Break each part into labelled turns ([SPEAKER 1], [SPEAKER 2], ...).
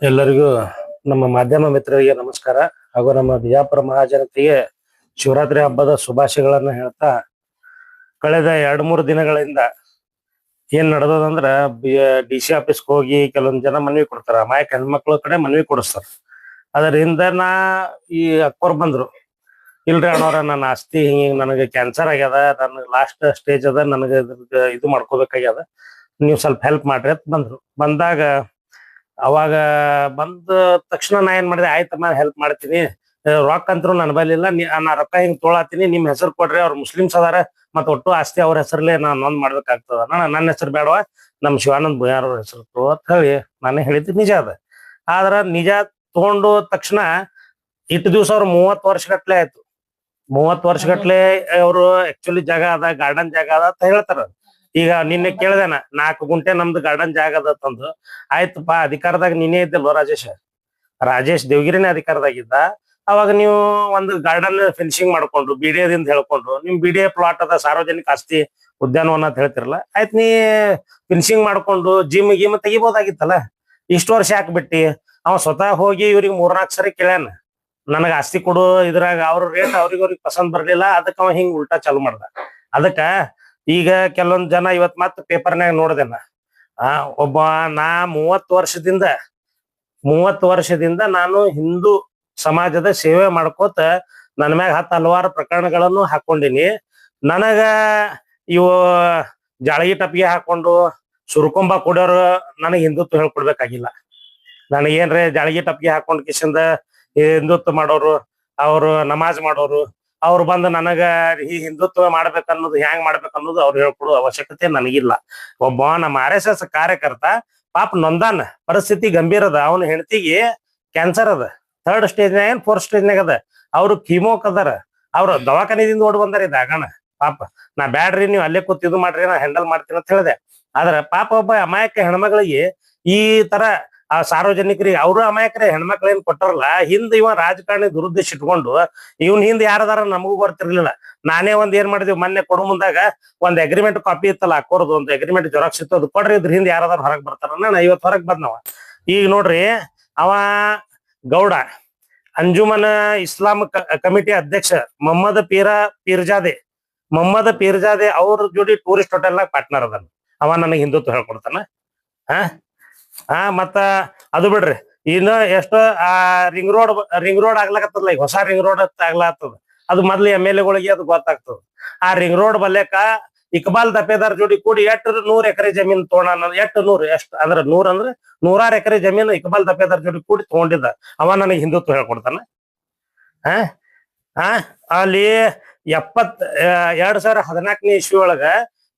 [SPEAKER 1] ಎಲ್ಲರಿಗೂ ನಮ್ಮ ಮಾಧ್ಯಮ ಮಿತ್ರರಿಗೆ ನಮಸ್ಕಾರ. ಹಾಗೂ ನಮ್ಮ ಬಿಜಾಪುರ ಮಹಾಜನತೆಗೆ ಶಿವರಾತ್ರಿ ಹಬ್ಬದ ಶುಭಾಶಯಗಳನ್ನ ಹೇಳ್ತಾ, ಕಳೆದ ಎರಡ್ ಮೂರು ದಿನಗಳಿಂದ ಏನ್ ನಡೆದದಂದ್ರ ಡಿ ಸಿ ಆಫೀಸ್ಗೆ ಹೋಗಿ ಕೆಲವೊಂದ್ ಜನ ಮನವಿ ಕೊಡ್ತಾರ. ಮಾಯಕ ಹೆಣ್ಮಕ್ಳ ಕಡೆ ಮನವಿ ಕೊಡಿಸ್ತಾರ. ಅದರಿಂದ ನಾ ಈ ಅಕ್ಕೋರ್ ಬಂದ್ರು. ಇಲ್ರಿ ಅಣ್ಣವ್ರ ನನ್ನ ಆಸ್ತಿ ಹಿಂಗ ನನಗೆ ಕ್ಯಾನ್ಸರ್ ಆಗ್ಯದ ನನಗೆ ಲಾಸ್ಟ್ ಸ್ಟೇಜ್ ಅದ, ನನಗೆ ಇದು ಮಾಡ್ಕೋಬೇಕಾಗ್ಯದ. ನೀವು ಸ್ವಲ್ಪ ಹೆಲ್ಪ್ ಮಾಡ್ರಿ ಅಂತ ಬಂದ್ರು. ಬಂದಾಗ ಅವಾಗ ಬಂದ ತಕ್ಷಣ ನಾ ಏನ್ ಮಾಡಿದೆ ಆಯ್ತಮ್ಮ ಹೆಲ್ಪ್ ಮಾಡ್ತೀನಿ. ರೊಕ್ಕ ಅಂತರೂ ನನ್ನ ಬಲ್ಲಿ ಇಲ್ಲ. ನೀ- ನಾ ರೊಕ್ಕ ಹಿಂಗ್ ತೊಳಾತೀನಿ. ನಿಮ್ ಹೆಸರು ಕೊಡ್ರಿ ಅವ್ರ ಮುಸ್ಲಿಮ್ಸ್ ಅದಾರ. ಮತ್ತ ಒಟ್ಟು ಆಸ್ತಿ ಅವ್ರ ಹೆಸರಲ್ಲೇ ನಾನ್ ನೋಂದ್ ಮಾಡ್ಬೇಕಾಗ್ತದ. ಅಣ್ಣ ನನ್ನ ಹೆಸರು ಬೇಡವಾ? ನಮ್ ಶಿವಾನಂದ್ ಬುಯಾರ್ ಅವ್ರ ಹೆಸರು ಅಂತ ಹೇಳಿ ನಾನೇ ಹೇಳಿದ್ ನಿಜ ಅದ. ಆದ್ರ ನಿಜ ತಗೊಂಡು ತಕ್ಷಣ ಇಟ್ಟು ದಿವ್ಸ ಅವ್ರು ಮೂವತ್ ವರ್ಷ ಗಟ್ಲೆ ಆಯ್ತು. ಮೂವತ್ ವರ್ಷ ಗಟ್ಲೆ ಅವರು ಆಕ್ಚುಲಿ ಜಾಗ ಅದ ಗಾರ್ಡನ್ ಜಾಗ ಅದ ಅಂತ ಹೇಳ್ತಾರ. ಈಗ ನಿನ್ನೆ ಕೇಳ್ದೇನ, ನಾಲ್ಕು ಗುಂಟೆ ನಮ್ದು ಗಾರ್ಡನ್ ಜಾಗ ಅದ ತಂದು. ಆಯ್ತಪ್ಪ ಅಧಿಕಾರದಾಗ ನೀನೇ ಇದ್ದಲ್ವ ರಾಜೇಶ್? ರಾಜೇಶ್ ದೇವಗಿರಿನೇ ಅಧಿಕಾರದಾಗಿದ್ದ. ಅವಾಗ ನೀವು ಒಂದು ಗಾರ್ಡನ್ ಫಿನಿಶಿಂಗ್ ಮಾಡ್ಕೊಂಡ್ರು ಬಿಡಿಯೋದಿಂದ ಹೇಳ್ಕೊಂಡ್ರು. ನಿಮ್ ಬಿಡಿಯ ಪ್ಲಾಟ್ ಅದ, ಸಾರ್ವಜನಿಕ ಆಸ್ತಿ, ಉದ್ಯಾನವನ ಅಂತ ಹೇಳ್ತಿರಲ್ಲ. ಆಯ್ತು ನೀ ಫಿನಿಶಿಂಗ್ ಮಾಡ್ಕೊಂಡು ಜಿಮ್ ಗಿಮ್ ತೆಗಿಬೋದಾಗಿತ್ತಲ್ಲ? ಇಷ್ಟು ವರ್ಷ ಹಾಕ್ಬಿಟ್ಟಿ ಅವ ಸ್ವತಃ ಹೋಗಿ ಇವ್ರಿಗೆ ಮೂರ್ನಾಲ್ಕು ಸರಿ ಕೇಳ್ಯಾನ. ನನಗ ಆಸ್ತಿ ಕೊಡು ಇದ್ರಾಗ, ಅವ್ರ ರೇಟ್ ಅವ್ರಿಗೆ ಅವ್ರಿಗೆ ಪಸಂದ್ ಬರ್ಲಿಲ್ಲ, ಅದಕ್ಕ ಅವ ಹಿಂಗ್ ಉಲ್ಟಾ ಚಾಲು ಮಾಡ್ದ. ಅದಕ್ಕ ಈಗ ಕೆಲವೊಂದ್ ಜನ ಇವತ್ ಮತ್ತ ಪೇಪರ್ನ್ಯಾಗ ನೋಡ್ದೇನ. ಆ, ಒಬ್ಬ ನಾ ಮೂವತ್ ವರ್ಷದಿಂದ ಮೂವತ್ ವರ್ಷದಿಂದ ನಾನು ಹಿಂದೂ ಸಮಾಜದ ಸೇವೆ ಮಾಡ್ಕೋತ ನನ್ನ ಮ್ಯಾಗ ಹತ್ತು ಹಲವಾರು ಪ್ರಕರಣಗಳನ್ನು ಹಾಕೊಂಡಿನಿ ನನಗ ಇವು ಜಾಳಗಿ ಟಪ್ಪಿಗೆ ಹಾಕೊಂಡು ಸುರ್ಕೊಂಬ ಕೊಡೋರು ನನಗೆ ಹಿಂದುತ್ವ ಹೇಳ್ಕೊಡ್ಬೇಕಾಗಿಲ್ಲ. ನನಗೇನ್ರಿ ಜಾಳಗಿ ಟಪ್ಪಿಗೆ ಹಾಕೊಂಡ್ ಕಿಶಿಂದ ಹಿಂದುತ್ವ ಮಾಡೋರು, ಅವರು ನಮಾಜ್ ಮಾಡೋರು ಅವ್ರು ಬಂದು ನನಗ ಈ ಹಿಂದುತ್ವ ಮಾಡ್ಬೇಕನ್ನೋದು ಹ್ಯಾಂಗ್ ಮಾಡ್ಬೇಕನ್ನೋದು ಅವ್ರು ಹೇಳ್ಕೊಡೋ ಅವಶ್ಯಕತೆ ನನಗಿಲ್ಲ. ಒಬ್ಬ ನಮ್ಮ ಆರ್ ಎಸ್ ಎಸ್ ಕಾರ್ಯಕರ್ತ ಪಾಪ ನೊಂದಾನ, ಪರಿಸ್ಥಿತಿ ಗಂಭೀರ ಅದ. ಅವನ ಹೆಂಡತಿಗೆ ಕ್ಯಾನ್ಸರ್ ಅದ. ಥರ್ಡ್ ಸ್ಟೇಜ್ನಾಗ ಏನ್? ಫೋರ್ತ್ ಸ್ಟೇಜ್ನಾಗ ಅದ. ಅವ್ರು ಕೀಮೋಕ್ ಅದಾರ. ಅವ್ರು ದವಾಖಾನಿದಿಂದ ಓಡ್ ಬಂದಾರ ಇದಾಗಣ ಪಾಪ, ನಾ ಬ್ಯಾಡ್ರಿ, ನೀವು ಅಲ್ಲೇ ಕೂತ್ ಇದು ಮಾಡ್ರಿ, ನಾ ಹ್ಯಾಂಡಲ್ ಮಾಡ್ತೀನಿ ಅಂತ ಹೇಳಿದೆ. ಆದ್ರ ಪಾಪ ಒಬ್ಬ ಅಮಾಯಕ ಹೆಣ್ಮಗಳಿಗೆ ಈ ತರ ಆ ಸಾರ್ವಜನಿಕರಿಗೆ, ಅವರು ಅಮಾಯಕರೇ ಹೆಣ್ಮಕ್ಳೇನ್ ಕೊಟ್ಟರಲ್ಲ ಹಿಂದ್ ಇವ ರಾಜಕಾರಣಿ ದುರುದ್ದೇಶ ಇಟ್ಕೊಂಡು, ಇವನ್ ಹಿಂದ್ ಯಾರದಾರ ನಮಗೂ ಬರ್ತಿರ್ಲಿಲ್ಲ. ನಾನೇ ಒಂದ್ ಏನ್ ಮಾಡಿದ್ವಿ, ಮೊನ್ನೆ ಕೊಡು ಮುಂದಾಗ ಒಂದ್ ಅಗ್ರಿಮೆಂಟ್ ಕಾಪಿ ಇತ್ತಲ್ಲ ಹಾಕೋರ್ದು ಒಂದ್ ಅಗ್ರಿಮೆಂಟ್ ಜೆರಾಕ್ಸ್ ಇತ್ತು, ಅದು ಕೊಡ್ರಿ, ಇದ್ರ ಹಿಂದ್ ಯಾರದಾರ ಹೊರಗ್ ಬರ್ತಾರ. ನಾನು ಐವತ್ ಹೊರಗ್ ಬಂದವ ಈಗ ನೋಡ್ರಿ, ಅವ ಗೌಡ, ಅಂಜುಮನ ಇಸ್ಲಾಂ ಕಮಿಟಿ ಅಧ್ಯಕ್ಷ, ಮೊಹಮ್ಮದ್ ಪೀರಾ, ಪೀರ್ಜಾದೆ, ಮೊಹಮ್ಮದ್ ಪೀರ್ಜಾದೆ ಅವ್ರ ಜೋಡಿ ಟೂರಿಸ್ಟ್ ಹೋಟೆಲ್ ಪಾರ್ಟ್ನರ್ ಅದನ್ನ ಅವ ನನಗೆ ಹಿಂದುತ್ವ ಹೇಳ್ಕೊಡ್ತಾನ. ಹಾ? ಹಾ ಮತ್ತ ಅದು ಬಿಡ್ರಿ ಇನ್ನ ಎಷ್ಟ ಆ ರಿಂಗ್ ರೋಡ್ ರಿಂಗ್ ರೋಡ್ ಆಗ್ಲಕತ್ತಲ್ಲ ಈಗ ಹೊಸ ರಿಂಗ್ ರೋಡ್ ಆಗ್ಲಾತದ ಅದು ಮೊದ್ಲು ಎಂ ಎಲ್ ಎಗಳಿಗೆ ಅದು ಗೊತ್ತಾಗ್ತದ. ಆ ರಿಂಗ್ ರೋಡ್ ಬಲ್ಯಕ ಇಕ್ಬಾಲ್ ದಪೇದಾರ್ ಜೋಡಿ ಕೂಡಿ ಎಟ್ ನೂರ್ ಎಕರೆ ಜಮೀನ್ ತೋಣ ಎಟ್ ನೂರ್ ಎಷ್ಟ್ ಅಂದ್ರ ನೂರ್ ಅಂದ್ರೆ ನೂರಾರು ಎಕರೆ ಜಮೀನ್ ಇಕ್ಬಾಲ್ ದಪೇದಾರ್ ಜೋಡಿ ಕೂಡಿ ತಗೊಂಡಿದ್ದ. ಅವ ನನಗೆ ಹಿಂದುತ್ವ ಹೇಳ್ಕೊಡ್ತಾನ. ಹಾ ಹಾ ಅಲ್ಲಿ ಎಪ್ಪತ್ ಆ, ಎರಡ್ ಸಾವಿರ ಹದಿನಾಲ್ಕನೇ ಇಸ್ವಿ ಒಳಗ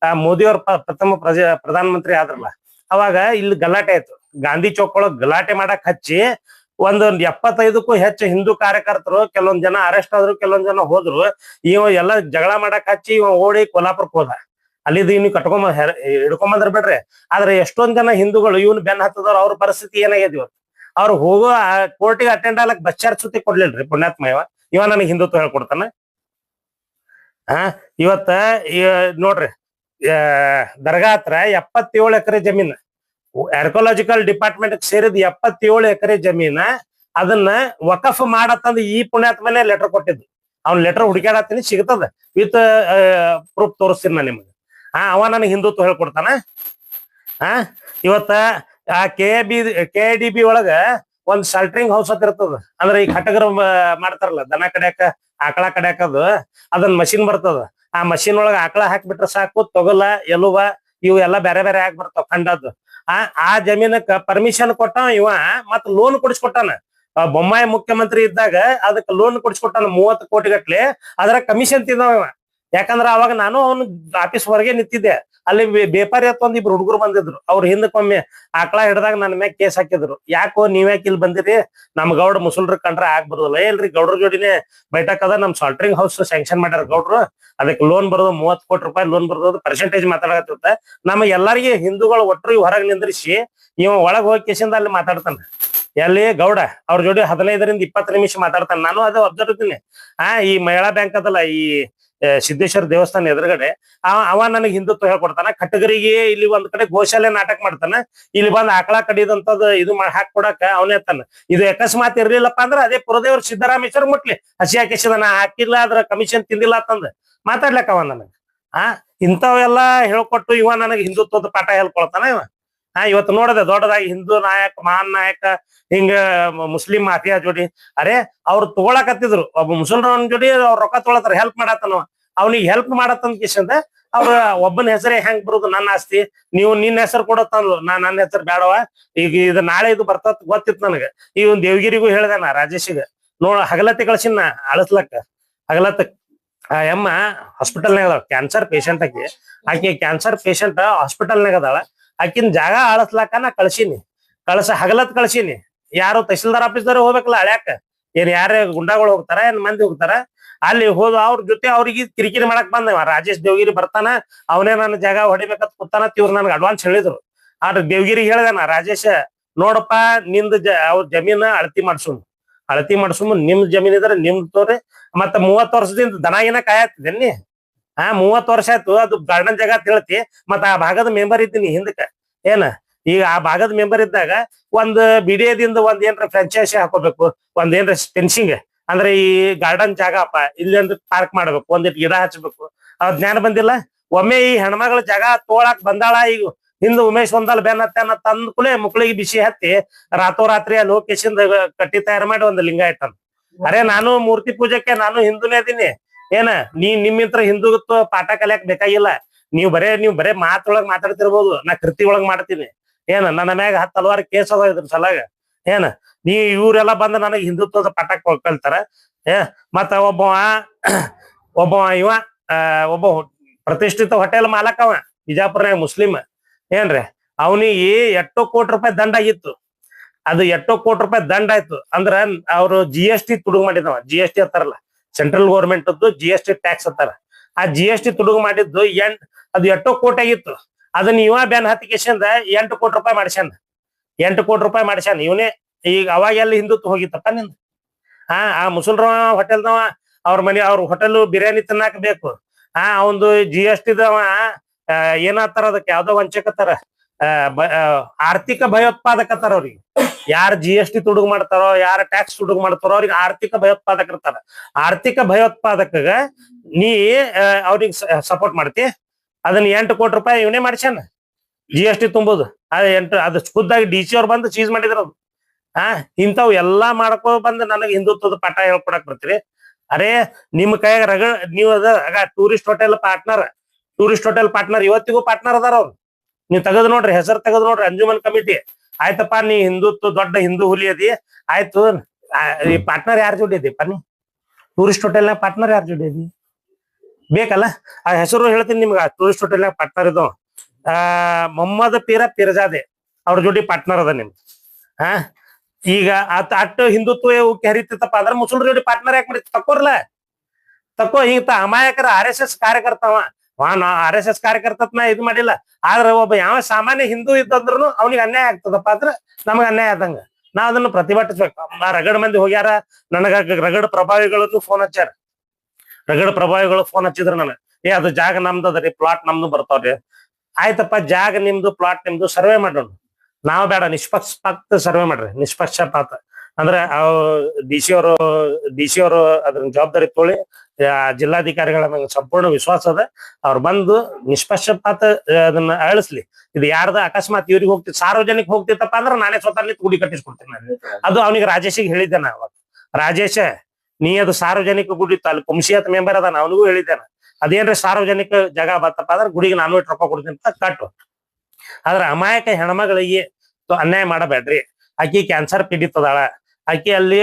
[SPEAKER 1] ಆ, ಮೋದಿ ಅವ್ರ ಪ್ರಥಮ ಪ್ರಧಾನಮಂತ್ರಿ ಪ್ರಧಾನ ಆದ್ರಲ್ಲ ಅವಾಗ ಇಲ್ಲಿ ಗಲಾಟೆ ಆಯ್ತು. ಗಾಂಧಿ ಚೌಕ್ ಒಳಗ್ ಗಲಾಟೆ ಮಾಡಕ್ ಹಚ್ಚಿ ಒಂದೊಂದ್ ಎಪ್ಪತ್ತೈದಕ್ಕೂ ಹೆಚ್ಚು ಹಿಂದೂ ಕಾರ್ಯಕರ್ತರು, ಕೆಲವೊಂದ್ ಜನ ಅರೆಸ್ಟ್ ಆದ್ರು, ಕೆಲವೊಂದ್ ಜನ ಹೋದ್ರು. ಇವ ಎಲ್ಲ ಜಗಳ ಮಾಡಕ್ ಹಚ್ಚಿ ಇವ ಓಡಿ ಕೊಲ್ಲಾಪುರಕ್ ಹೋದ. ಅಲ್ಲಿದ್ ಇವ್ನು ಕಟ್ಕೊಂಬ ಹಿಡ್ಕೊಂಬಂದ್ರ ಬಿಡ್ರಿ. ಆದ್ರೆ ಎಷ್ಟೊಂದ್ ಜನ ಹಿಂದೂಗಳು ಇವ್ನು ಬೆನ್ ಹತ್ತದವ್ರ ಅವ್ರ ಪರಿಸ್ಥಿತಿ ಏನಾಗ್ಯದ ಇವತ್ತು? ಅವ್ರು ಹೋಗೋ ಕೋರ್ಟಿಗೆ ಅಟೆಂಡ್ ಆಗ್ಲಕ್ ಬಸ್ ಚಾರ್ಜ್ ಸುತ್ತಿ ಕೊಡ್ಲಿಲ್ರಿ ಪುಣ್ಯಾತ್ಮ ಇವ. ಇವ ನನಗೆ ಹಿಂದುತ್ವ ಹೇಳ್ಕೊಡ್ತಾನ. ಆ, ಇವತ್ತ ನೋಡ್ರಿ. ದರ್ಗಾ ಹತ್ರ ಎಪ್ಪತ್ತೇಳು ಎಕರೆ ಜಮೀನ್. ಆರ್ಕೊಲಾಜಿಕಲ್ ಡಿಪಾರ್ಟ್ಮೆಂಟ್ ಸೇರಿದ ಎಪ್ಪತ್ತೇಳು ಎಕರೆ ಜಮೀನ ಅದನ್ನ ವಕಫ್ ಮಾಡತ್ತಂದ್ ಈ ಪುಣ್ಯಾತ್ಮನೇ ಲೆಟರ್ ಕೊಟ್ಟಿದ್ದು. ಅವ್ನ ಲೆಟರ್ ಹುಡುಕ್ಯಾಡತ್ತೀನಿ, ಸಿಗ್ತದ. ವಿತ್ ಪ್ರೂಫ್ ತೋರಿಸ್ತೀನಿ ನಾನು ನಿಮಗೆ. ಹಾ ಅವ ನನಗೆ ಹಿಂದುತ್ವ ಹೇಳ್ಕೊಡ್ತಾನ. ಹಾ ಇವತ್ತ ಆ K B K D B ಒಳಗ ಒಂದ್ ಶಲ್ಟ್ರಿಂಗ್ ಹೌಸ್ ಅಂತ ಇರ್ತದ. ಅಂದ್ರೆ ಈ ಕಟಗರ ಮಾಡ್ತಾರಲ್ಲ, ದನ ಕಡೆಯಕ, ಆಕಳ ಕಡೆಯಕದು, ಅದನ್ ಮಷಿನ್ ಬರ್ತದ. ಆ ಮಷೀನ್ ಒಳಗ ಆಕಳ ಹಾಕ್ಬಿಟ್ರೆ ಸಾಕು, ತೊಗಲ, ಎಲುವ ಇವು ಎಲ್ಲಾ ಬೇರೆ ಬೇರೆ ಆಗಿ ಬರ್ತಾವ ಖಂಡದ್ದು ಆ ಆ ಜಮೀನಕ್ಕ ಪರ್ಮಿಷನ್ ಕೊಟ್ಟಾವ ಇವ ಮತ್ ಲೋನ್ ಕೊಡಿಸ್ಕೊಟ್ಟಾನ. ಬೊಮ್ಮಾಯಿ ಮುಖ್ಯಮಂತ್ರಿ ಇದ್ದಾಗ ಅದಕ್ಕೆ ಲೋನ್ ಕೊಡಿಸ್ಕೊಟ್ಟಾನ ಮೂವತ್ತು ಕೋಟಿ ಗಟ್ಲೆ ಅದರ ಕಮಿಷನ್ ತಿಂದವ ಇವ. ಯಾಕಂದ್ರ ಅವಾಗ ನಾನು ಅವನು ಆಫೀಸ್ ಹೊರಗೆ ನಿಂತಿದ್ದೆ. ಅಲ್ಲಿ ಬೇಪಾರಿ ಹತ್ತೊಂದ್ ಇಬ್ರು ಹುಡುಗರು ಬಂದಿದ್ರು. ಅವ್ರ ಹಿಂದಕ್ಕೊಮ್ಮೆ ಆಕಳ ಹಿಡ್ದಾಗ ನನ್ನ ಮ್ಯಾಗ ಕೇಸ್ ಹಾಕಿದ್ರು. ಯಾಕೋ ನೀವ್ಯಾಕೆ ಇಲ್ಲಿ ಬಂದಿರಿ? ನಮ್ ಗೌಡ ಮುಸುಲ್ರ ಕಂಡ್ರೆ ಆಗ್ ಬರೋದಿಲ್ಲ. ಏನ್ರಿ ಗೌಡ್ರ ಜೋಡಿನೇ ಬೈಠಕ್ ಅದ, ನಮ್ ಸಾಲ್ಟ್ರಿಂಗ್ ಹೌಸ್ ಸ್ಯಾಂಕ್ಷನ್ ಮಾಡ್ಯಾರ ಗೌಡ್ರು. ಅದಕ್ಕೆ ಲೋನ್ ಬರೋದು ಮೂವತ್ ಕೋಟಿ ರೂಪಾಯಿ ಲೋನ್ ಬರೋದು ಪರ್ಸೆಂಟೇಜ್ ಮಾತಾಡಕತ್ತ ನಮ್ಮ ಎಲ್ಲರಿಗೆ ಹಿಂದೂಗಳು ಒಟ್ಟರು ಹೊರಗೆ ನಿಂದ್ರಿಸಿ ಇವ ಒಳಗ್ ಹೋಗಿ ಕೇಸಿಂದ ಅಲ್ಲಿ ಮಾತಾಡ್ತಾನ. ಎಲ್ಲಿ ಗೌಡ, ಅವ್ರ ಜೋಡಿ ಹದಿನೈದರಿಂದ ಇಪ್ಪತ್ತು ನಿಮಿಷ ಮಾತಾಡ್ತಾನೆ. ನಾನು ಅದೇ ಅಬ್ಸರ್ವ್ ಆ, ಈ ಮಹಿಳಾ ಬ್ಯಾಂಕ್ ಅದಲ್ಲ, ಈ ಸಿದ್ದೇಶ್ವರ ದೇವಸ್ಥಾನ ಎದುರುಗಡೆ ಅವ ನನಗೆ ಹಿಂದುತ್ವ ಹೇಳ್ಕೊಡ್ತಾನ. ಕಟಗರಿಗೆ ಇಲ್ಲಿ ಒಂದ್ ಕಡೆ ಗೋಶಾಲೆ ನಾಟಕ ಮಾಡ್ತಾನ. ಇಲ್ಲಿ ಬಂದ್ ಆಕಳ ಕಡಿದಂತದ್ ಇದು ಹಾಕ್ಕೊಡಕ ಅವನೇ ತಾನ ಇದು ಅಕಸ್ಮಾತ್ ಇರ್ಲಿಲ್ಲಪ್ಪ ಅಂದ್ರ ಅದೇ ಪುರದೇವ್ರ ಸಿದ್ದರಾಮೇಶ್ವರ್ ಮುಟ್ಲಿ. ಹಸಿ ಹಾಕಿಸಿದ ನಾ ಹಾಕಿಲ್ಲ, ಅದ್ರ ಕಮಿಷನ್ ತಿಂದಿಲ್ಲ ಅಂತಂದ ಮಾತಾಡ್ಲಕ್ಕ ಅವ ನನಗ. ಆ, ಇಂಥವೆಲ್ಲ ಹೇಳ್ಕೊಟ್ಟು ಇವ ನನಗೆ ಹಿಂದುತ್ವದ ಪಾಠ ಹೇಳ್ಕೊಳ್ತಾನ ಇವ. ಹಾ, ಇವತ್ತು ನೋಡದೆ ದೊಡ್ಡದಾಗಿ ಹಿಂದೂ ನಾಯಕ, ಮಹಾನ್ ನಾಯಕ, ಹಿಂಗ ಮುಸ್ಲಿಂ ಮಾಫಿಯಾ ಜೋಡಿ. ಅರೆ, ಅವ್ರು ತಗೊಳಕತ್ತಿದ್ರು. ಒಬ್ಬ ಮುಸಲ್ಮಾನ್ ಜೋಡಿ ಅವ್ರ ರೊಕ್ಕ ತೊಗೊಳತಾರ ಹೆಲ್ಪ್ ಮಾಡತ್ತನವ. ಅವ್ನಿಗೆ ಹೆಲ್ಪ್ ಮಾಡತ್ತಂದ ಕಿಶಂದ ಅವ್ರ ಒಬ್ಬನ ಹೆಸರೇ ಹೆಂಗ್ ಬರುದು ನನ್ನ ಆಸ್ತಿ. ನೀವು ನಿನ್ನ ಹೆಸರು ಕೊಡತ್ತಂದ್ಲು ನಾ ನನ್ನ ಹೆಸರು ಬೇಡವ ಈಗ ಇದು ನಾಳೆ ಇದು ಬರ್ತತ್ ಗೊತ್ತಿತ್ತು ನನಗ. ಈ ಒಂದ್ ದೇವಗಿರಿಗೂ ಹೇಳ್ದೆ ನಾ ರಾಜೇಶಿಗ. ನೋಡ ಹಗಲತ್ತಿ ಕಳ್ಸಿನ ಅಳಸ್ಲಕ್ಕ ಹಗಲತ್ತ ಆ ಯಮ್ಮ ಹಾಸ್ಪಿಟಲ್ನಾಗ ಅದಾವ ಕ್ಯಾನ್ಸರ್ ಪೇಷಂಟ್ ಆಕಿ. ಆಕೆ ಕ್ಯಾನ್ಸರ್ ಪೇಷಂಟ್ ಹಾಸ್ಪಿಟಲ್ನಾಗ ಅದಾಳ. ಆಕಿನ್ ಜಾಗ ಅಳಸ್ಲಾಕ ನಾ ಕಳ್ಸೀನಿ. ಕಳ್ಸ ಹಗಲತ್ ಕಳ್ಸೀನಿ. ಯಾರು ತಹಸೀಲ್ದಾರ್ ಆಫೀಸ್ದಾರ ಹೋಗ್ಬೇಕಲ್ಲ ಅಳ್ಯಾಕ? ಏನ್ ಯಾರೇ ಗುಂಡಾಗಳು ಹೋಗ್ತಾರ, ಏನ್ ಮಂದಿ ಹೋಗ್ತಾರ? ಅಲ್ಲಿ ಹೋದ ಅವ್ರ ಜೊತೆ ಅವ್ರಿಗೆ ಕಿರಿಕಿರಿ ಮಾಡಕ್ ಬಂದ ರಾಜೇಶ್ ದೇವಗಿರಿ ಬರ್ತಾನ, ಅವನೇ ನನ್ನ ಜಾಗ ಹೊಡಿಬೇಕಂತ ಕೂತಾನ ಇವ್ರು ನನ್ಗೆ ಅಡ್ವಾನ್ಸ್ ಹೇಳಿದ್ರು. ಆದ್ರೆ ದೇವಗಿರಿ ಹೇಳ್ದಾನ ರಾಜೇಶ, ನೋಡಪ್ಪ, ನಿಂದ ಅವ್ರ ಜಮೀನ ಅಳತಿ ಮಾಡ್ಸುಮ್ ಅಳತಿ ಮಾಡ್ಸುಮ್ ನಿಮ್ ಜಮೀನ್ ಇದ್ರೆ ನಿಮ್ದು ತೋರಿ. ಮತ್ತ ಮೂವತ್ ವರ್ಷದಿಂದ ದನ ಏನ ಕಾಯತ್ತಿದ್ದೇನಿ ಹಾ ಮೂವತ್ ವರ್ಷ ಆಯ್ತು, ಅದು ಗಾರ್ಡನ್ ಜಾಗ ಅಂತ ಹೇಳ್ತಿ, ಮತ್ತ ಆ ಭಾಗದ ಮೆಂಬರ್ ಇದ್ದೀನಿ ಹಿಂದಕ್ಕ. ಏನ? ಈಗ ಆ ಭಾಗದ ಮೆಂಬರ್ ಇದ್ದಾಗ ಒಂದ್ ಬಿಡಿಯದಿಂದ ಒಂದ್ ಏನ್ರ ಫ್ರಾಂಚೈಸಿ ಹಾಕೋಬೇಕು, ಒಂದ್ ಏನ್ರ ಫೆನ್ಸಿಂಗ್ ಅಂದ್ರೆ ಈ ಗಾರ್ಡನ್ ಜಾಗ ಅಪ್ಪ ಇಲ್ಲಿ ಒಂದು ಪಾರ್ಕ್ ಮಾಡ್ಬೇಕು ಒಂದಿಟ್ಟು ಗಿಡ ಹಚ್ಬೇಕು. ಅವ್ರ ಜ್ಞಾನ ಬಂದಿಲ್ಲ? ಒಮ್ಮೆ ಈ ಹೆಣ್ಮಗಳ ಜಾಗ ತೋಳಾಕ್ ಬಂದಾಳ, ಈಗ ಹಿಂದ ಉಮೇಶ್ ಒಂದಲ್ ಬೆನ್ ಹತ್ತಾನ ತಂದ್ ಕೂಡಲೇ ಮುಕ್ಳಿಗೆ ಬಿಸಿ ಹತ್ತಿ, ರಾತೋರಾತ್ರಿ ಅಲ್ಲಿ ಲೋಕೇಶನ್ ಕಟ್ಟಿ ತಯಾರು ಮಾಡಿ ಒಂದು ಲಿಂಗ ಇಟ್ಟಾನ. ಅರೆ ನಾನು ಮೂರ್ತಿ ಪೂಜಕ್ಕೆ ನಾನು ಹಿಂದೂನೇ ಅದೀನಿ ಏನ ನೀ ನಿಮ್ಮಿಂತ್ರ ಹಿಂದುತ್ವ ಪಾಠ ಕಲಿಯಕ್ ಬೇಕಾಗಿಲ್ಲ. ನೀವ್ ಬರೇ ನೀವ್ ಬರೇ ಮಾತೊಳಗ್ ಮಾತಾಡ್ತಿರ್ಬೋದು, ನಾ ಕೃತಿ ಒಳಗ್ ಮಾಡ್ತೀನಿ. ಏನ, ನನ್ನ ಮ್ಯಾಗ ಹತ್ತು ಹಲವಾರು ಕೇಸ್ ಅದ ಇದ್ರ ಸಲಾಗ. ಏನ, ನೀ ಇವ್ರೆಲ್ಲ ಬಂದ ನನಗ್ ಹಿಂದುತ್ವದ ಪಾಠ ಕಲ್- ಕಲ್ತಾರ. ಏ, ಮತ್ತ ಒಬ್ಬವ ಒಬ್ಬವ ಇವ ಒಬ್ಬ ಪ್ರತಿಷ್ಠಿತ ಹೋಟೆಲ್ ಮಾಲಕವ ಬಿಜಾಪುರ್ನಾಗ ಮುಸ್ಲಿಂ. ಏನ್ರಿ, ಅವನಿಗೆ ಎಷ್ಟೋ ಕೋಟಿ ರೂಪಾಯಿ ದಂಡ ಆಗಿತ್ತು ಅದು ಎಷ್ಟೋ ಕೋಟಿ ರೂಪಾಯಿ ದಂಡ ಆಯ್ತು. ಅಂದ್ರ ಅವ್ರು ಜಿ ಎಸ್ ಟಿ ತುಡುಗು ಮಾಡಿದವ. ಜಿ ಎಸ್ ಟಿ ಅಂತಾರಲ್ಲ. Central government G S T tax ಅಂತಾರ ಆ ಜಿ ಎಸ್ ಟಿ ತುಡುಗು ಮಾಡಿದ್ದು ಎಂಟ್, ಅದು ಎಷ್ಟೋ ಕೋಟಿ ಆಗಿತ್ತು. ಅದನ್ನ ಇವ ಬ್ಯಾನ್ ಹತ್ತಿಕೇಶಂದ ಎಂಟು ಕೋಟಿ ರೂಪಾಯಿ ಮಾಡ್ಸ್ಯಾನ. ಎಂಟು ಕೋಟಿ ರೂಪಾಯಿ ಮಾಡ್ಸ್ಯಾನ. ಇವನೇ ಈಗ ಅವಾಗ ಎಲ್ಲಿ ಹಿಂದುತ್ವ ಹೋಗಿತ್ತಪ್ಪ ನಿಂದ? ಹಾ ಆ ಮುಸಲ್ರ ಹೋಟೆಲ್ದವ ಅವ್ರ ಮನೆ, ಅವ್ರ ಹೋಟೆಲ್ ಬಿರಿಯಾನಿ ತಿನ್ನಾಕ ಬೇಕು ಆ, ಅವಂದು ಜಿ ಎಸ್ ಟಿದವ ಏನಾತಾರ ಅದಕ್ಕೆ? ಯಾವ್ದೋ ವಂಚಕತ್ತಾರ. ಆರ್ಥಿಕ ಭಯೋತ್ಪಾದಕತ್ತಾರ ಅವ್ರಿಗೆ. ಯಾರ್ ಜಿ ಎಸ್ ಟಿ ತುಡುಗು ಮಾಡ್ತಾರೋ, ಯಾರ ಟ್ಯಾಕ್ಸ್ ತುಡುಗು ಮಾಡ್ತಾರೋ, ಅವ್ರಿಗೆ ಆರ್ಥಿಕ ಭಯೋತ್ಪಾದಕರ್ತಾರ ಆರ್ಥಿಕ ಭಯೋತ್ಪಾದಕಗ ನೀ ಅವ್ರಿಗೆ ಸಪೋರ್ಟ್ ಮಾಡ್ತಿ. ಅದನ್ನ ಎಂಟು ಕೋಟಿ ರೂಪಾಯಿ ಇವನೇ ಮಾಡ್ಸ್ಯಾನ. ಜಿ ಎಸ್ ಟಿ ತುಂಬೋದು. ಅದ ಎಂಟು, ಅದು ಖುದ್ದಾಗಿ ಡಿ ಸಿ ಅವ್ರು ಬಂದು ಚೀಸ್ ಮಾಡಿದ್ರ ಅದು ಹಾ ಇಂಥವ್ ಎಲ್ಲಾ ಮಾಡ್ಕೊ ಬಂದು ನನಗೆ ಹಿಂದುತ್ವದ ಪಾಠ ಹೇಳ್ಕೊಡಕ್ ಬರ್ತೀರಿ. ಅರೆ, ನಿಮ್ ಕೈಯಾಗ ರಗ ನೀವ್ ಅದ tourist hotel partner tourist hotel partner ಇವತ್ತಿಗೂ ಪಾರ್ಟ್ನರ್ ಅದಾರ ಅವ್ರು. ನೀವ್ ತೆಗದ್ ನೋಡ್ರಿ, ಹೆಸರು ತೆಗದ್ ನೋಡ್ರಿ, ಅಂಜುಮನ್ ಕಮಿಟಿ ಆಯ್ತಪ್ಪ, ನೀ ಹಿಂದುತ್ವ ದೊಡ್ಡ ಹಿಂದೂ ಹುಲಿ ಅದಿ. ಆಯ್ತು ಈ ಪಾರ್ಟ್ನರ್ ಯಾರ ಜೋಡಿ ಅದಿಪ್ಪ ನೀ ಟೂರಿಸ್ಟ್ ಹೋಟೆಲ್ನಾಗ ಪಾರ್ಟ್ನರ್ ಯಾರ ಜೋಡಿ ಅದಿ? ಬೇಕಲ್ಲ? ಆ ಹೆಸರು ಹೇಳ್ತೀನಿ ನಿಮ್ಗೆ. ಟೂರಿಸ್ಟ್ ಟೂರಿಸ್ಟ್ ಹೋಟೆಲ್ನಾಗ ಪಾರ್ಟ್ನರ್ ಇದು. ಆ, ಮೊಹಮ್ಮದ್ ಪೀರ ಪಿರ್ಜಾದೆ ಅವ್ರ ಜೋಡಿ ಪಾರ್ಟ್ನರ್ ಅದ ನಿಮ್ ಹಾ ಈಗ ಆತ ಅಟ್ಟು ಹಿಂದುತ್ವ ಹರಿತಿತ್ತಪ್ಪ ಅಂದ್ರೆ ಮುಸ್ಲಿಂ ಜೋಡಿ ಪಾರ್ಟ್ನರ್ ಯಾಕೆ ಮಾಡಿ ತಕ್ಕೋರ್ಲ ತಕ್ಕೋ ಹಿಂಗ ಅಮಾಯಕರ ಆರ್ ಎಸ್ ಎಸ್ ಕಾರ್ಯಕರ್ತವ ವಾ, ನಾ ಆರ್ ಎಸ್ ಎಸ್ ಕಾರ್ಯಕರ್ತತ್ನ ಇದು ಮಾಡಿಲ್ಲ. ಆದ್ರ ಒಬ್ಬ ಯಾವ ಸಾಮಾನ್ಯ ಹಿಂದೂ ಇದ್ದಂದ್ರು ಅವ್ನಿಗೆ ಅನ್ಯಾಯ ಆಗ್ತದಪ್ಪ ಅಂದ್ರೆ ನಮಗ ಅನ್ಯಾಯ ಆದಂಗ. ನಾ ಅದನ್ನ ಪ್ರತಿಭಟಿಸ್ಬೇಕು. ಆ ರಗಡ್ ಮಂದಿ ಹೋಗ್ಯಾರ, ನನಗ ರಗಡ್ ಪ್ರಭಾವಿಗಳನ್ನು ಫೋನ್ ಹಚ್ಚಾರ ರಗಡ್ ಪ್ರಭಾವಿಗಳು ಫೋನ್ ಹಚ್ಚಿದ್ರು ನನಗೆ. ಏ, ಅದು ಜಾಗ ನಮ್ದು ಅದರಿ ಪ್ಲಾಟ್ ನಮ್ದು ಬರ್ತಾವ್ರಿ. ಆಯ್ತಪ್ಪ, ಜಾಗ ನಿಮ್ದು ಪ್ಲಾಟ್ ನಿಮ್ದು ಸರ್ವೆ ಮಾಡೋಣ. ನಾವ್ ಬೇಡ, ನಿಷ್ಪಕ್ಷಪಾತ ಸರ್ವೆ ಮಾಡ್ರಿ, ನಿಷ್ಪಕ್ಷಪಾತ. ಅಂದ್ರೆ ಡಿ ಸಿ ಅವರು ಡಿ ಸಿ ಅವರು ಅದ್ರ ಜವಾಬ್ದಾರಿ ತೊಳಿ ಜಿಲ್ಲಾಧಿಕಾರಿಗಳ ನಂಗೆ ಸಂಪೂರ್ಣ ವಿಶ್ವಾಸ ಅದ. ಅವ್ರು ಬಂದು ನಿಷ್ಪಕ್ಷಪಾತ ಅದನ್ನ ಅಳಿಸ್ಲಿ ಇದು ಯಾರ್ದ ಅಕಸ್ಮಾತ್ ಇವ್ರಿಗೆ ಹೋಗ್ತಿ, ಸಾರ್ವಜನಿಕ ಹೋಗ್ತಿತ್ತಪ್ಪ ಅಂದ್ರೆ ನಾನೇ ಸ್ವತಃ ಗುಡಿ ಕಟ್ಟಿಸ್ಕೊಡ್ತೀನಿ ನಾನು. ಅದು ಅವನಿಗೆ ರಾಜೇಶಿಗೆ ಹೇಳಿದ್ದೆ ನಾ ಅವಾಗ. ರಾಜೇಶ, ನೀ ಅದು ಸಾರ್ವಜನಿಕ ಗುಡಿ ಅಲ್ಲಿ ಕುಂಶಿಯತ್ ಮೆಂಬರ್ ಅದ ಅವನಿಗೂ ಹೇಳಿದ್ದೆ ಅದೇನ್ರಿ ಸಾರ್ವಜನಿಕ ಜಾಗ ಬತ್ತಪ್ಪ ಅಂದ್ರೆ ಗುಡಿಗೆ ನಾನು ಇಟ್ಟು ರೊಕ್ಕ ಕೊಡ್ತೀನಿ ಅಂತ ಕಟ್ಟು. ಆದ್ರೆ ಅಮಾಯಕ ಹೆಣ್ಮಗಳಿಗೆ ಅನ್ಯಾಯ ಮಾಡಬೇಡ್ರಿ. ಆಕಿ ಕ್ಯಾನ್ಸರ್ ಪೀಡಿತದಾಳ ಆಕಿ ಅಲ್ಲಿ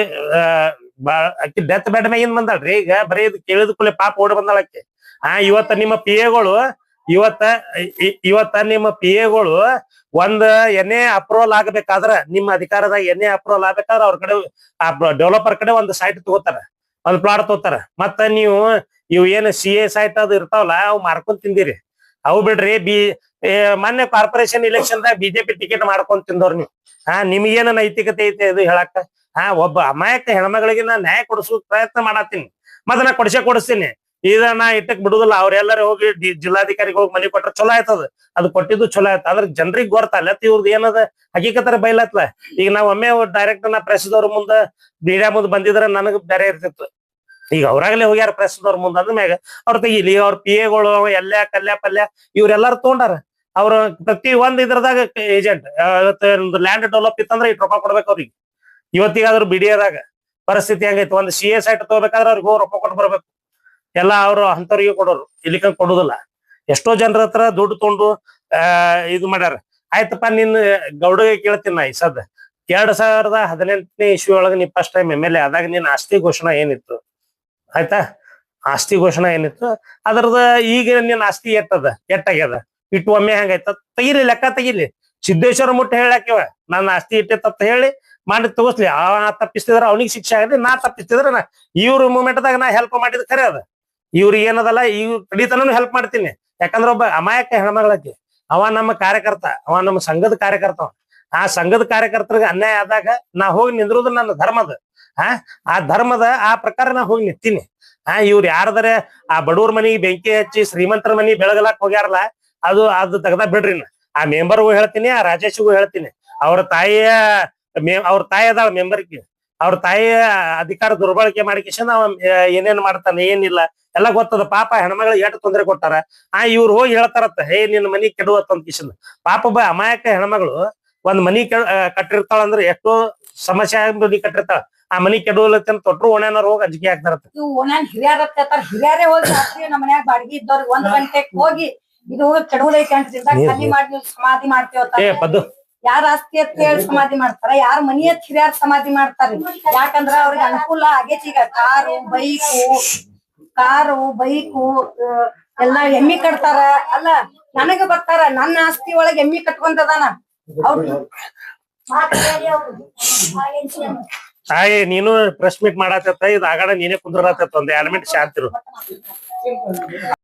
[SPEAKER 1] ಬಾ, ಆಕಿ ಡೆತ್ ಬೆಡ್ ಮ್ಯಾಗಿಂದ ಬಂದಾಳ್ರಿ? ಈಗ ಬರೀ ಇದು ಕೇಳಿದ ಪಾಪ ಓಡ್ ಬಂದಾಳ ಅಕ್ಕಿ ಆ, ಇವತ್ತ ನಿಮ್ಮ ಪಿ ಎಗಳು ಇವತ್ತ ಇವತ್ತ ನಿಮ್ಮ ಪಿ ಎಗಳು ಒಂದ್ ಎಣ್ಣೆ ಅಪ್ರೂವಲ್ ಆಗ್ಬೇಕಾದ್ರ, ನಿಮ್ಮ ಅಧಿಕಾರದಾಗ ಎನ್ನೆ ಅಪ್ರೂವಲ್ ಆಗ್ಬೇಕಾದ್ರ ಅವ್ರ ಕಡೆ ಡೆವಲಪರ್ ಕಡೆ ಒಂದ್ ಸೈಟ್ ತಗೋತಾರ. ಒಂದ್ ಪ್ಲಾಟ್ ತಗೋತಾರ. ಮತ್ತ ನೀವು, ಇವ್ ಏನ್ ಸಿ ಎ ಸೈಟ್ ಅದು ಇರ್ತಾವಲ್ಲ, ಅವು ಮಾರ್ಕೊಂಡ್ ತಿಂದಿರಿ. ಅವು ಬಿಡ್ರಿ, ಬಿ ಮೊನ್ನೆ ಕಾರ್ಪೊರೇಷನ್ ಇಲೆಕ್ಷನ್ ದಾಗ ಬಿಜೆಪಿ ಟಿಕೆಟ್ ಮಾಡ್ಕೊಂಡ್ ತಿಂದವ್ರ ನೀವು. ಹಾ ನಿಮ್ಗೇನ ನೈತಿಕತೆ ಐತೆ ಇದು ಹೇಳಕ್ಕ ಹಾ, ಒಬ್ಬ ಅಮಾಯಕ ಹೆಣ್ಮಗಳಿಗೆ ನಾ ನ್ಯಾಯ ಕೊಡಿಸೋ ಪ್ರಯತ್ನ ಮಾಡತ್ತೀನಿ. ಮತ್ತ ನಾ ಕೊಡ್ಸೇ ಕೊಡಿಸ್ತೀನಿ. ಈಗ ನಾ ಇಟ್ಟಕ್ ಬಿಡುದಿಲ್ಲ, ಅವ್ರೆಲ್ಲರೂ ಹೋಗಿ ಜಿಲ್ಲಾಧಿಕಾರಿಗೆ ಹೋಗಿ ಮನೆ ಕೊಟ್ರೆ ಚಲೋ ಆಯ್ತದ. ಅದು ಕೊಟ್ಟಿದ್ದು ಚಲೋ ಆಯ್ತು. ಅದ್ರ ಜನರಿಗೆ ಗೊತ್ತಲ್ಲ ಇವ್ರದ್ದು ಏನದ ಹಕೀಕತರ ಬೈಲತ್ಲ. ಈಗ ನಾವ್ ಒಮ್ಮೆ ಡೈರೆಕ್ಟ್ ನಾ ಪ್ರೆಸ್ದವ್ರ ಮುಂದ ಮೀಡಿಯಾ ಮುಂದ್ ಬಂದಿದ್ರೆ ನನಗ್ ಬೇರೆ ಇರ್ತಿತ್ತು. ಈಗ ಅವ್ರಾಗಲೇ ಹೋಗ್ಯಾರ ಪ್ರೆಸ್ದವ್ರ ಮುಂದ ಅಂದ್ಮ್ಯಾಗ ಅವ್ರ ತೆಗಿಲಿ ಅವ್ರ ಪಿ ಎಗಳು ಎಲ್ಲ ಕಲ್ಯ ಪಲ್ಯ ಇವ್ರೆಲ್ಲಾರು ತಗೊಂಡಾರ. ಅವ್ರ ಪ್ರತಿ ಒಂದ್ ಇದ್ರದಾಗ ಏಜೆಂಟ್ ಲ್ಯಾಂಡ್ ಡೆವಲಪ್ ಇತ್ತಂದ್ರೆ ಇಟ್ ರೊಕ್ಕ ಕೊಡ್ಬೇಕು ಅವ್ರಿಗೆ. ಇವತ್ತಿಗಾದ್ರೂ ಬಿಡಿಯದಾಗ ಪರಿಸ್ಥಿತಿ ಹೆಂಗೈತಿ? ಒಂದು ಸಿ ಎ ಸೈಟ್ ತಗೋಬೇಕಾದ್ರೆ ಅವ್ರಿಗೆ ಹೋಗಿ ರೊಕ್ಕ ಕೊಟ್ಟು ಬರ್ಬೇಕು. ಎಲ್ಲ ಅವರು ಅಂತವ್ರಿಗೆ ಕೊಡೋರು. ಇಲ್ಲಿಕ ಕೊಡುದಿಲ್ಲ. ಎಷ್ಟೋ ಜನರ ಹತ್ರ ದುಡ್ಡು ತೊಗೊಂಡು ಇದು ಮಾಡ್ಯಾರ. ಆಯ್ತಪ್ಪ, ನಿನ್ನ ಗೌಡಗೆ ಕೇಳ್ತೀನಿ ನಾ ಈ ಸದ್ ಎರಡ್ ಸಾವಿರದ ಹದಿನೆಂಟನೇ ಇಸ್ವಿ ಒಳಗೆ ನೀ first time M L A ಆದಾಗ ನಿನ್ನ ಆಸ್ತಿ ಘೋಷಣಾ ಏನಿತ್ತು? ಆಯ್ತಾ? ಆಸ್ತಿ ಘೋಷಣಾ ಏನಿತ್ತು? ಅದ್ರದ ಈಗ ನಿನ್ನ ಆಸ್ತಿ ಎಟ್ಟದ? ಎಟ್ಟಾಗ್ಯದ? ಇಟ್ಟು ಒಮ್ಮೆ ಹೆಂಗಾಯ್ತ ತೆಗಿಲಿ, ಲೆಕ್ಕ ತೆಗಿಲಿ. ಸಿದ್ದೇಶ್ವರ ಮುಟ್ಟ ಹೇಳಾಕಿವ ನನ್ನ ಆಸ್ತಿ ಇಟ್ಟಿತ್ತ ಹೇಳಿ ಮಾಡಿ ತಗೋಸ್ಲಿ ಆ ತಪ್ಪಿಸ್ತಿದ್ರ, ಅವನಿಗೆ ಶಿಕ್ಷೆ ಆಗಲಿ, ನಾ ತಪ್ಪಿಸ್ತಿದ್ರ, ನಾ ಇವ್ರ ಮೂಮೆಂಟ್ದಾಗ ನಾ ಹೆಲ್ಪ್ ಮಾಡಿದ್ ಖರೆ ಅದ. ಇವ್ರಿಗೆ ಏನದಲ್ಲ, ಇವ್ರ ಕಡಿತನೂ ಹೆಲ್ಪ್ ಮಾಡ್ತೀನಿ. ಯಾಕಂದ್ರ ಒಬ್ಬ ಅಮಾಯಕ ಹೆಣ್ಮಗಳಕ್ಕೆ ಅವ ನಮ್ಮ ಕಾರ್ಯಕರ್ತ, ಅವ ನಮ್ಮ ಸಂಘದ ಕಾರ್ಯಕರ್ತ ಆ ಸಂಘದ ಕಾರ್ಯಕರ್ತರಿಗೆ ಅನ್ಯಾಯ ಆದಾಗ ನಾ ಹೋಗಿ ನಿಂದ್ರುದು ನನ್ನ ಧರ್ಮದ. ಆ ಆ ಧರ್ಮದ ಆ ಪ್ರಕಾರ ನಾ ಹೋಗಿ ನಿಂತೀನಿ. ಆ, ಇವ್ರು ಯಾರದರೆ ಆ ಬಡವ್ರ ಮನಿಗೆ ಬೆಂಕಿ ಹಚ್ಚಿ ಶ್ರೀಮಂತರ ಮನಿ ಬೆಳಗಲಾಕ್ ಹೋಗ್ಯಾರಲ್ಲ, ಅದು ಅದು ತೆಗ್ದ ಬಿಡ್ರಿ ನಾ. ಆ ಮೆಂಬರ್ಗೂ ಹೇಳ್ತೀನಿ, ಆ ರಾಜೇಶ್ಗೂ ಹೇಳ್ತೀನಿ. ಅವ್ರ ತಾಯಿಯ ಮೇ ಅವ್ರ ತಾಯಿ ಅದಾಳ ಮೆಂಬರ್ಗೆ ಅವ್ರ ತಾಯಿಯ ಅಧಿಕಾರ ದುರ್ಬಳಕೆ ಮಾಡಿಕೇಶನ್ ಅವ ಏನೇನ್ ಮಾಡ್ತಾನೆ ಏನಿಲ್ಲ ಎಲ್ಲ ಗೊತ್ತದ. ಪಾಪ ಹೆಣ್ಮಗಳು ಎಷ್ಟು ತೊಂದರೆ ಕೊಟ್ಟಾರ. ಆ ಇವ್ರು ಹೋಗಿ ಹೇಳ್ತಾರತ್ತ ಹೇ ನಿನ್ನ ಮನಿ ಕೆಡುವತ್ತ ಅಂತ ಕಿಶನ್ ಪಾಪ ಬ ಅಮಾಯಕ ಹೆಣ್ಮಗಳು ಒಂದ್ ಮನಿ ಕೆ ಕಟ್ಟಿರ್ತಾಳ ಅಂದ್ರೆ ಎಷ್ಟೋ ಸಮಸ್ಯೆ ಆಗಿ ಮನಿ ಕಟ್ಟಿರ್ತಾಳ. ಆ ಮನಿ ಕೆಡುವಲತ್ತ ತೊಟ್ರು ಓಣ್ಯಾನವ್ರು ಹೋಗಿ ಅಂಜಿಕೆ ಹಾಕ್ತಾರತ್ತ
[SPEAKER 2] ಓಣ್ಯಾನ್ ಹಿರಿಯರ್ ಹೇಳ್ತಾರ. ಹಿರಿಯರೇ ಹೋಗಿ ನಮ್ಮ ಮನ್ಯಾಗ ಬಾಡಿಗೆ ಇದ್ದವ್ರಿಗೆ ಒಂದ್ ಗಂಟೆಗೆ ಹೋಗಿ ಇದು ಕೆಡುವಲೈತೆ ಅಂತ ಮಾಡಿ ಸಮಾಧಿ ಮಾಡ್ತೇವ ಯಾರ ಆಸ್ತಿ ಅಂತ ಹೇಳಿ ಸಮಾಧಿ ಮಾಡ್ತಾರ ಯಾರ ಮನಿ ಹತ್ ಹಿರಿಯರ್ ಸಮಾಧಿ ಮಾಡ್ತಾರ? ಯಾಕಂದ್ರ ಅವ್ರಿಗೆ ಅನುಕೂಲ ಆಗೇತಿ ಈಗ ಕಾರು ಬೈಕು ಕಾರು ಬೈಕು ಎಲ್ಲಾ ಎಮ್ಮಿ ಕಟ್ತಾರ. ಅಲ್ಲ ನನಗ ಬರ್ತಾರ ನನ್ನ ಆಸ್ತಿ ಒಳಗ್ ಎಮ್ಮಿ ಕಟ್ಕೊಂತದಾನ. ಅವ್ರು
[SPEAKER 1] ತಾಯಿ ನೀನು ಪ್ರೆಸ್ ಮೀಟ್ ಮಾಡತ್ತ ಇದು ಆಗಾಡ ನೀನೇ ಕುಂದ್ರತ್ತ ಒಂದ್ ಎರಡ್ ಮಿನಿಟ್ ಶಾಂತಿರು